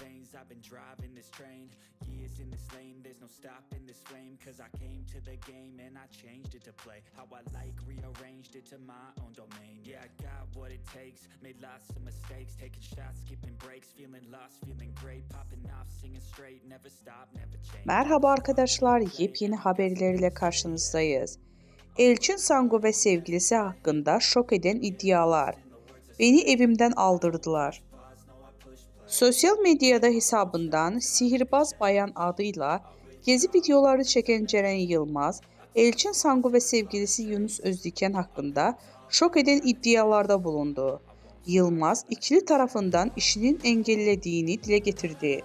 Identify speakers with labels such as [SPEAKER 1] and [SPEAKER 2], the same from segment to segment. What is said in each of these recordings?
[SPEAKER 1] veins. I've been driving this train. Years in this lane, there's no stopping this flame. Cause I came to the game and I changed it to play. How I like, rearranged it to my own domain. Yeah, I got what it takes. Made lots of mistakes, taking shots, skipping breaks. Feeling lost, feeling great. Popping off, singing straight. Never stop, never change.
[SPEAKER 2] Merhaba arkadaşlar, yepyeni haberlerle karşınızdayız. Elçin Sango ve sevgilisi hakkında şok eden iddialar. Beni evimden aldırdılar. Sosyal medyada hesabından Sihirbaz Bayan adıyla gezi videoları çeken Ceren Yılmaz, Elçin Sango ve sevgilisi Yunus Özdiken hakkında şok eden iddialarda bulundu. Yılmaz ikili tarafından işinin engellediğini dile getirdi.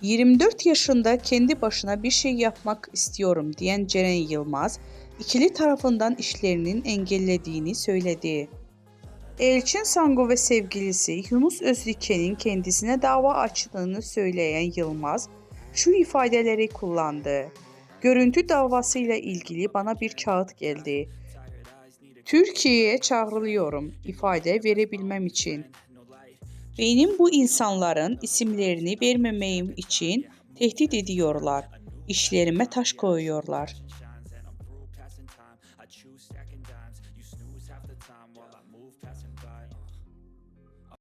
[SPEAKER 2] 24 yaşında kendi başına bir şey yapmak istiyorum diyen Ceren Yılmaz, ikili tarafından işlerinin engellediğini söyledi. Elçin Sango ve sevgilisi Yunus Özlike'nin kendisine dava açtığını söyleyen Yılmaz şu ifadeleri kullandı. Görüntü davasıyla ilgili bana bir kağıt geldi. Türkiye'ye çağrılıyorum ifade verebilmem için. Benim bu insanların isimlerini vermemeyim için tehdit ediyorlar. İşlerime taş koyuyorlar.